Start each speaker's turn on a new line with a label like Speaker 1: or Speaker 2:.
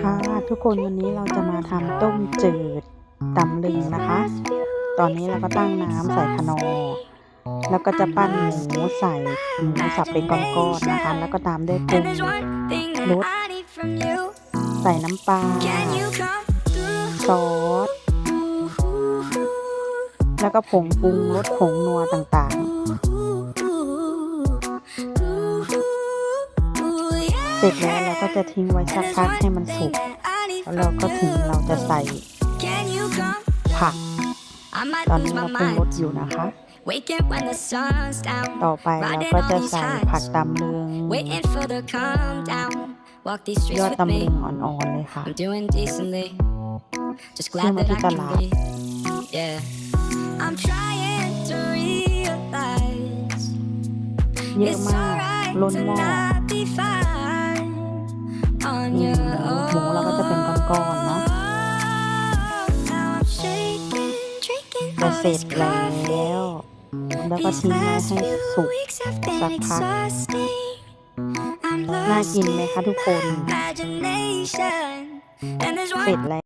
Speaker 1: ค่ะทุกคนวันนี้เราจะมาทำต้มจืดตำลึงนะคะ ตอนนี้เราก็ตั้งน้ำใส่คะนอแล้วก็จะปั้นหมูใส่หมูสับเป็นก้อนๆนะคะ แล้วก็ตามด้วยกุ้งรสใส่น้ำปลาซอสแล้วก็ผงปรุงรสผงนัวต่างๆ สร็จแล้วเราก็จะทิ้งไว้สักพักให้มันสุก แล้วเราก็ถึงเราจะใส่ผัก ตอนนี้เราปรุงรสอยู่นะคะ ต่อไปเราก็จะใส่ผักตำลึงยอดตำลึงอ่อนๆเลยค่ะซื้อมาที่ตลาด เยอะมากล้นหม้อ นี่
Speaker 2: your
Speaker 1: หมูเราก็จะเป็น
Speaker 2: own.
Speaker 1: ก้อนๆเนาะ
Speaker 2: Now I'm shaking, drinking
Speaker 1: จะ
Speaker 2: all
Speaker 1: เสร็จ
Speaker 2: this
Speaker 1: แล้ว
Speaker 2: coffee.
Speaker 1: แล้วก็
Speaker 2: These
Speaker 1: ทิ้งไว้
Speaker 2: last
Speaker 1: ให้
Speaker 2: few
Speaker 1: สุก
Speaker 2: weeks have
Speaker 1: สั
Speaker 2: been
Speaker 1: กพัก
Speaker 2: exhausting. I'm
Speaker 1: น่า
Speaker 2: lost
Speaker 1: กินไหม
Speaker 2: in
Speaker 1: คะทุกคน
Speaker 2: imagination. And there's
Speaker 1: เสร็จ
Speaker 2: one
Speaker 1: แล้